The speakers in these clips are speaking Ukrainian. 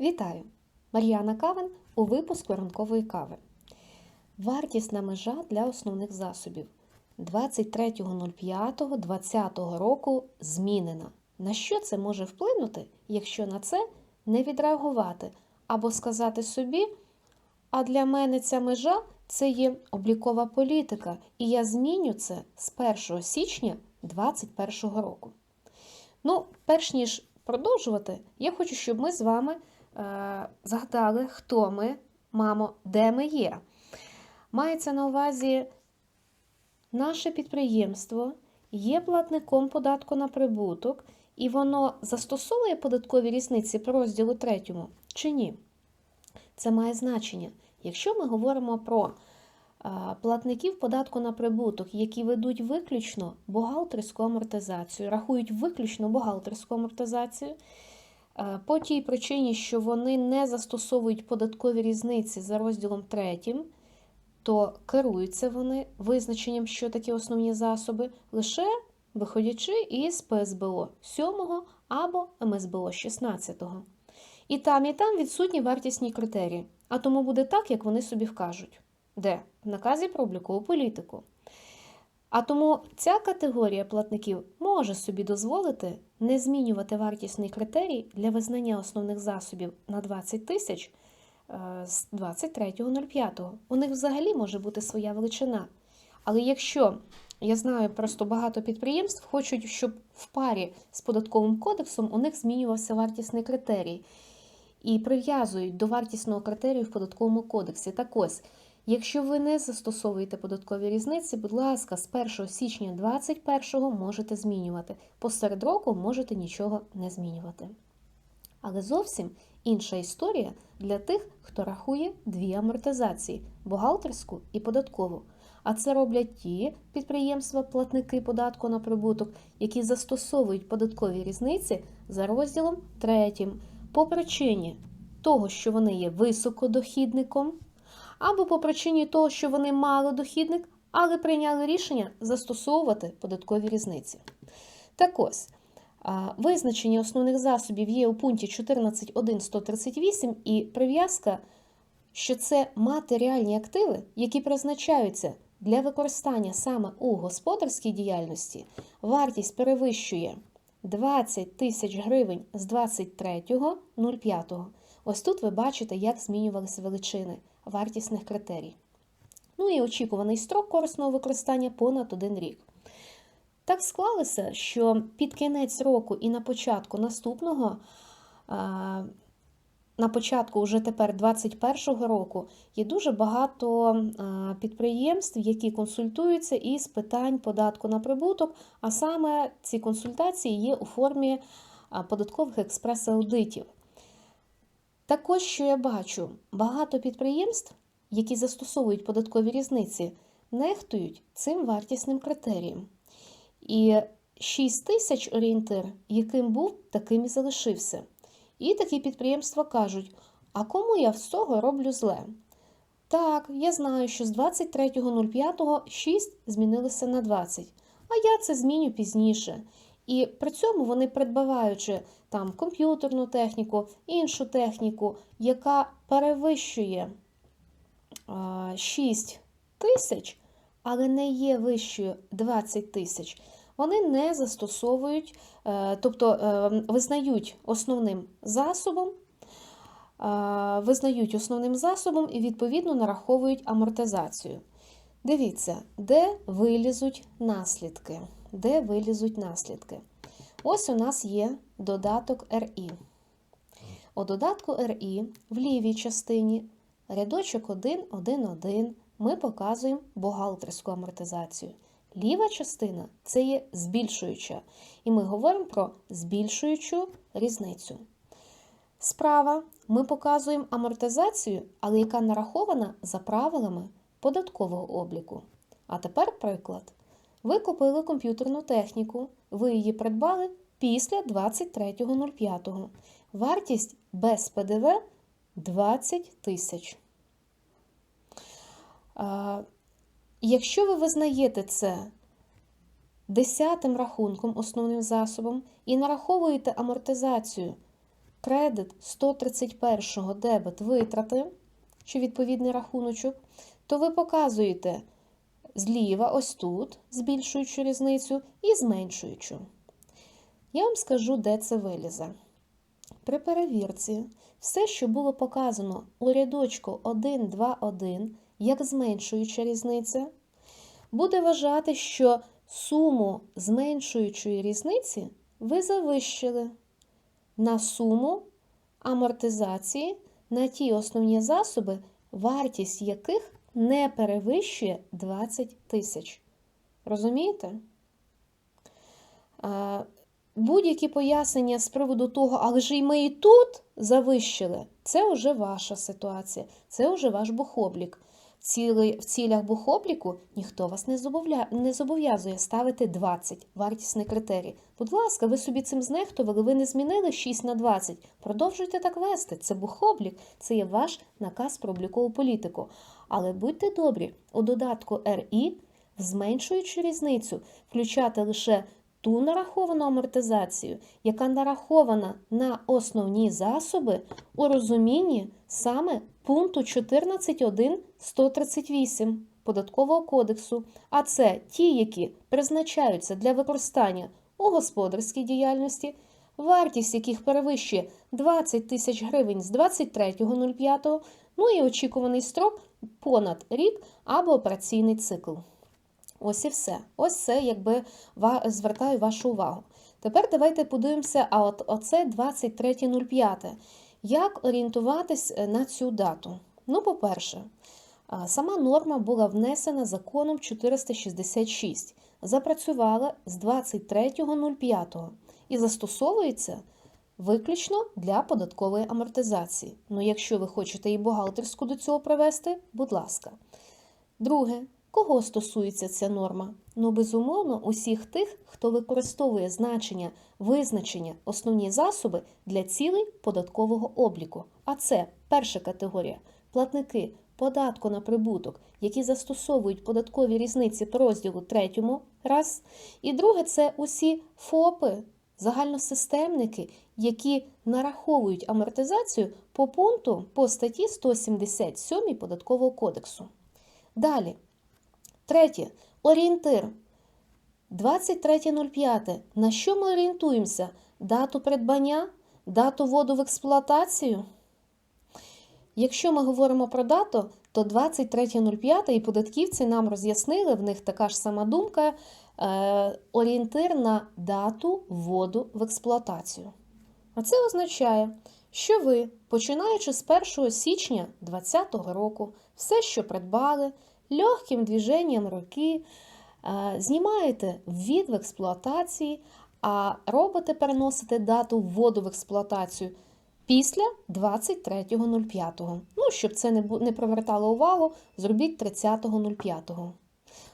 Вітаю! Мар'яна Кавен у випуску ранкової кави. Вартісна межа для основних засобів 23.05.2020 року змінена. На що це може вплинути, якщо на це не відреагувати або сказати собі, а для мене ця межа це є облікова політика, і я зміню це з 1 січня 2021 року. Ну, перш ніж продовжувати, я хочу, щоб ми з вами згадали, хто ми, мамо, де ми є. Мається на увазі, наше підприємство є платником податку на прибуток, і воно застосовує податкові різниці по розділу третьому чи ні? Це має значення. Якщо ми говоримо про е, платників податку на прибуток, які ведуть виключно бухгалтерську амортизацію, рахують виключно бухгалтерську амортизацію, е, по тій причині, що вони не застосовують податкові різниці за розділом 3, то керуються вони визначенням, що такі основні засоби, лише виходячи із ПСБО 7 або МСБО 16. І там, і там відсутні вартісні критерії, а тому буде так, як вони собі вкажуть. Де? В наказі про облікову політику. А тому ця категорія платників може собі дозволити не змінювати вартісний критерій для визнання основних засобів на 20 тисяч е, з 23.05. У них взагалі може бути своя величина. Але якщо я знаю, просто багато підприємств хочуть, щоб в парі з податковим кодексом у них змінювався вартісний критерій і прив'язують до вартісного критерію в податковому кодексі. Так ось, якщо ви не застосовуєте податкові різниці, будь ласка, з 1 січня 2021 можете змінювати. Посеред року можете нічого не змінювати. Але зовсім інша історія для тих, хто рахує дві амортизації бухгалтерську і податкову. А це роблять ті підприємства-платники податку на прибуток, які застосовують податкові різниці за розділом 3 по причині того, що вони є високодохідником, або по причині того, що вони малодохідник, але прийняли рішення застосовувати податкові різниці. Так ось, визначення основних засобів є у пункті 14.1.138 і прив'язка, що це матеріальні активи, які призначаються для використання саме у господарській діяльності, вартість перевищує 20 тисяч гривень з 23.05. Ось тут ви бачите, як змінювалися величини вартісних критерій. Ну і очікуваний строк корисного використання понад один рік. Так склалося, що під кінець року і на початку наступного, на початку вже тепер 2021 року, є дуже багато підприємств, які консультуються із питань податку на прибуток, а саме ці консультації є у формі податкових експрес-аудитів. Також, що я бачу, багато підприємств, які застосовують податкові різниці, нехтують цим вартісним критерієм. І 6 тисяч орієнтир, яким був, таким і залишився. І такі підприємства кажуть: а кому я з цього роблю зле? Так, я знаю, що з 23.05 6 змінилося на 20, а я це зміню пізніше. І при цьому вони, придбаваючи там комп'ютерну техніку, іншу техніку, яка перевищує а, 6 тисяч, але не є вищою 20 тисяч, вони не застосовують, е, тобто е, визнають основним засобом, визнають основним засобом і відповідно нараховують амортизацію. Дивіться, де вилізуть наслідки. Де вилізуть наслідки? Ось у нас є додаток РІ. У додатку РІ в лівій частині рядочок 1, 1, 1 ми показуємо бухгалтерську амортизацію. Ліва частина це є збільшуюча. І ми говоримо про збільшуючу різницю. Справа ми показуємо амортизацію, але яка нарахована за правилами податкового обліку. А тепер приклад. Ви купили комп'ютерну техніку, ви її придбали після 23.05. Вартість без ПДВ 20 тисяч. Якщо ви визнаєте це десятим рахунком, основним засобом, і нараховуєте амортизацію кредит 131 дебет витрати, чи відповідний рахуночок, то ви показуєте зліва, ось тут, збільшуючу різницю, і зменшуючу. Я вам скажу, де це вилізе. При перевірці все, що було показано у рядочку 1, 2, 1, як зменшуюча різниця, буде вважати, що суму зменшуючої різниці ви завищили на суму амортизації на ті основні засоби, вартість яких не перевищує 20 тисяч. Розумієте? Будь-які пояснення з приводу того, але ж і ми і тут завищили, це вже ваша ситуація, це вже ваш бухоблік. В цілях бухобліку ніхто вас не зобов'язує ставити 20 вартісний критерій. Будь ласка, ви собі цим знехтували, ви не змінили 6 на 20. Продовжуйте так вести. Це бухоблік, це є ваш наказ про облікову політику. Але будьте добрі, у додатку РІ, зменшуючи різницю, включати лише ту нараховану амортизацію, яка нарахована на основні засоби у розумінні саме пункту 14.1.138 Податкового кодексу, а це ті, які призначаються для використання у господарській діяльності, вартість яких перевищує 20 тисяч гривень з 23.05, ну і очікуваний строк понад рік або операційний цикл. Ось і все. Ось це, якби звертаю вашу увагу. Тепер давайте подивимося, а от оце 23.05. Як орієнтуватись на цю дату? Ну, по-перше, сама норма була внесена законом 466, запрацювала з 23.05 і застосовується виключно для податкової амортизації. Ну, якщо ви хочете і бухгалтерську до цього привести, будь ласка. Друге. Кого стосується ця норма? Ну, безумовно, усіх тих, хто використовує значення визначення основні засоби для цілей податкового обліку. А це перша категорія платники податку на прибуток, які застосовують податкові різниці по розділу третьому раз. І друге це усі ФОПи, загальносистемники, які нараховують амортизацію по пункту по статті 177 Податкового кодексу. Далі. Третє. Орієнтир. 23.05. На що ми орієнтуємося? Дату придбання, дату вводу в експлуатацію. Якщо ми говоримо про дату, то 23.05 і податківці нам роз'яснили, в них така ж сама думка, е, орієнтир на дату вводу в експлуатацію. А це означає, що ви, починаючи з 1 січня 2020 року, все, що придбали, легким движенням руки знімаєте ввід в експлуатації, а робите переносите дату вводу в експлуатацію після 23.05. Ну, щоб це не привертало увагу, зробіть 30.05.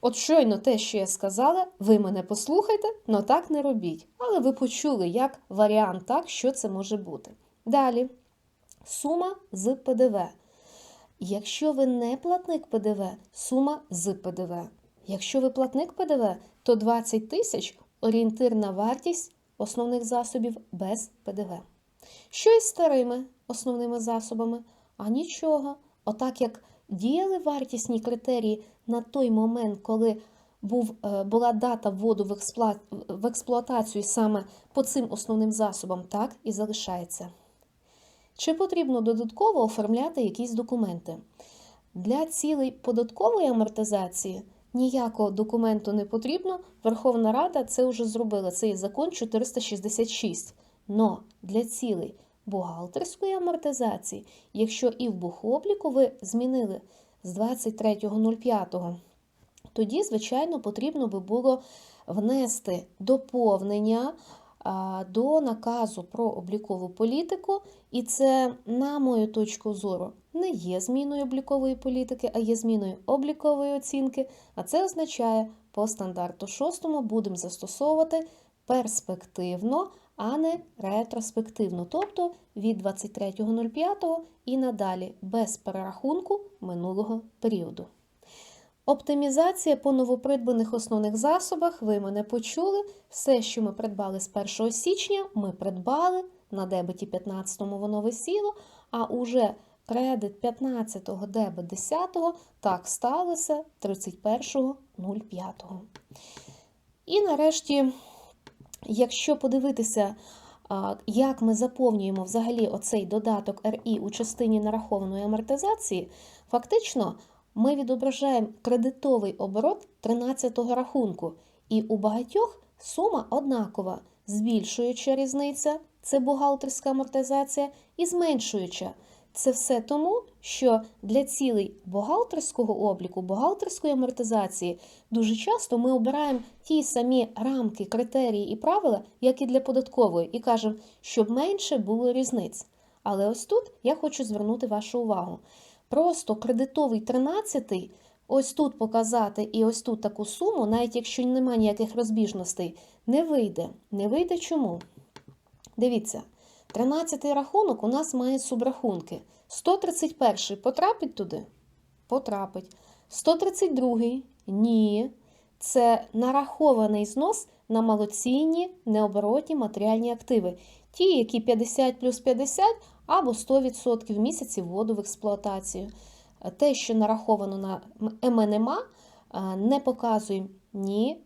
От щойно те, що я сказала, ви мене послухайте, але так не робіть. Але ви почули як варіант, так, що це може бути. Далі сума з ПДВ. Якщо ви не платник ПДВ, сума з ПДВ. Якщо ви платник ПДВ, то 20 тисяч орієнтирна вартість основних засобів без ПДВ. Що із старими основними засобами? А нічого. Отак як діяли вартісні критерії на той момент, коли був, е, була дата вводу в, експлуа... в експлуатацію саме по цим основним засобам, так і залишається. Чи потрібно додатково оформляти якісь документи? Для цілей податкової амортизації ніякого документу не потрібно. Верховна Рада це вже зробила. Це є закон 466. Но для цілей бухгалтерської амортизації, якщо і в бухобліку ви змінили з 23.05, тоді, звичайно, потрібно би було внести доповнення до наказу про облікову політику, і це, на мою точку зору, не є зміною облікової політики, а є зміною облікової оцінки. А це означає, по стандарту 6 будемо застосовувати перспективно, а не ретроспективно, тобто від 23.05 і надалі без перерахунку минулого періоду. Оптимізація по новопридбаних основних засобах, ви мене почули. Все, що ми придбали з 1 січня, ми придбали на дебеті 15-му воно висіло, а уже кредит 15-го, дебет 10-го так сталося 31.05. І нарешті, якщо подивитися, як ми заповнюємо взагалі оцей додаток РІ у частині нарахованої амортизації, фактично ми відображаємо кредитовий оборот 13-го рахунку, і у багатьох сума однакова, збільшуюча різниця це бухгалтерська амортизація, і зменшуюча. Це все тому, що для цілей бухгалтерського обліку, бухгалтерської амортизації дуже часто ми обираємо ті самі рамки, критерії і правила, як і для податкової, і кажемо, щоб менше було різниць. Але ось тут я хочу звернути вашу увагу. Просто кредитовий 13 ось тут показати і ось тут таку суму, навіть якщо немає ніяких розбіжностей, не вийде. Не вийде чому? Дивіться, 13-й рахунок у нас має субрахунки. 131-й потрапить туди? Потрапить. 132-й ні. Це нарахований знос на малоцінні необоротні матеріальні активи. Ті, які 50 плюс 50 або 100% в місяці вводу в експлуатацію. Те, що нараховано на МНМА, не показує ні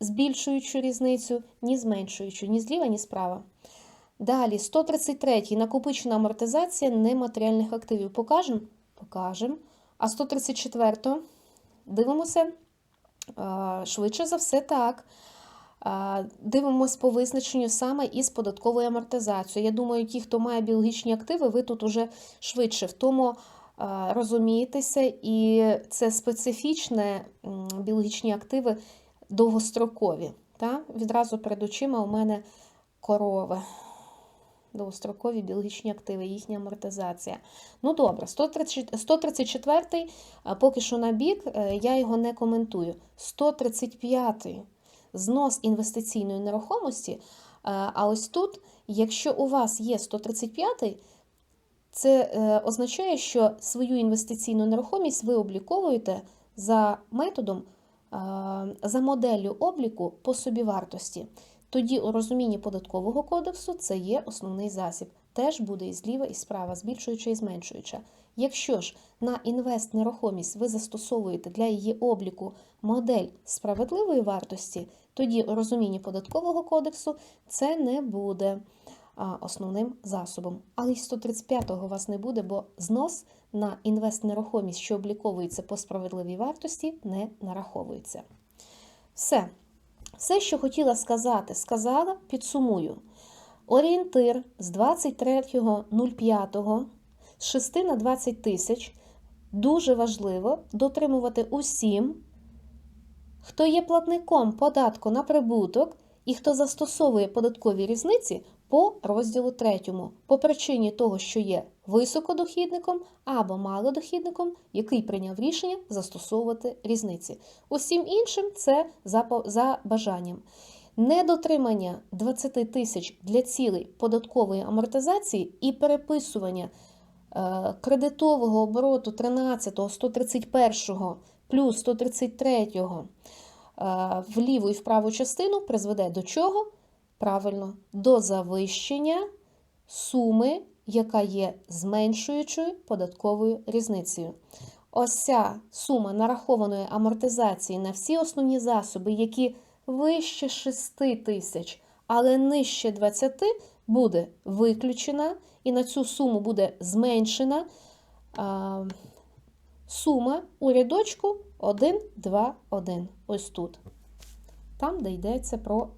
збільшуючу різницю, ні зменшуючу, ні зліва, ні справа. Далі, 133 накопичена амортизація нематеріальних активів. Покажемо? Покажемо. А 134 дивимося швидше за все так. Дивимось по визначенню саме із податковою амортизацією. Я думаю, ті, хто має біологічні активи, ви тут уже швидше в тому розумієтеся, і це специфічне біологічні активи довгострокові. Та? Відразу перед очима у мене корови. Довгострокові біологічні активи, їхня амортизація. Ну, добре, 134-й, поки що на бік, е, я його не коментую. 135-й знос інвестиційної нерухомості. Е, а ось тут, якщо у вас є 135-й, це е, означає, що свою інвестиційну нерухомість ви обліковуєте за методом, за моделлю обліку по собівартості. Тоді у розумінні податкового кодексу це є основний засіб. Теж буде і зліва, і справа, збільшуюча і зменшуюча. Якщо ж на інвест нерухомість ви застосовуєте для її обліку модель справедливої вартості, тоді у розумінні податкового кодексу це не буде основним засобом. Але й 135-го у вас не буде, бо знос на інвест нерухомість, що обліковується по справедливій вартості, не нараховується. Все. Все, що хотіла сказати, сказала, підсумую. Орієнтир з 23.05 з 6 на 20 тисяч дуже важливо дотримувати усім, хто є платником податку на прибуток і хто застосовує податкові різниці по розділу 3, по причині того, що є високодохідником або малодохідником, який прийняв рішення застосовувати різниці. Усім іншим це за, бажанням. Недотримання 20 тисяч для цілей податкової амортизації і переписування кредитового обороту 13, 131 плюс 133 е, в ліву і в праву частину призведе до чого? Правильно, до завищення суми, яка є зменшуючою податковою різницею. Ось ця сума нарахованої амортизації на всі основні засоби, які вище 6 тисяч, але нижче 20, буде виключена, і на цю суму буде зменшена а, сума у рядочку 1, 2, 1. Ось тут. Там, де йдеться про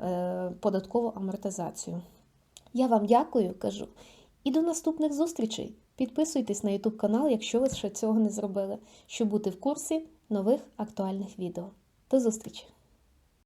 е, податкову амортизацію. Я вам дякую, кажу. І до наступних зустрічей. Підписуйтесь на YouTube канал, якщо ви ще цього не зробили, щоб бути в курсі нових актуальних відео. До зустрічі!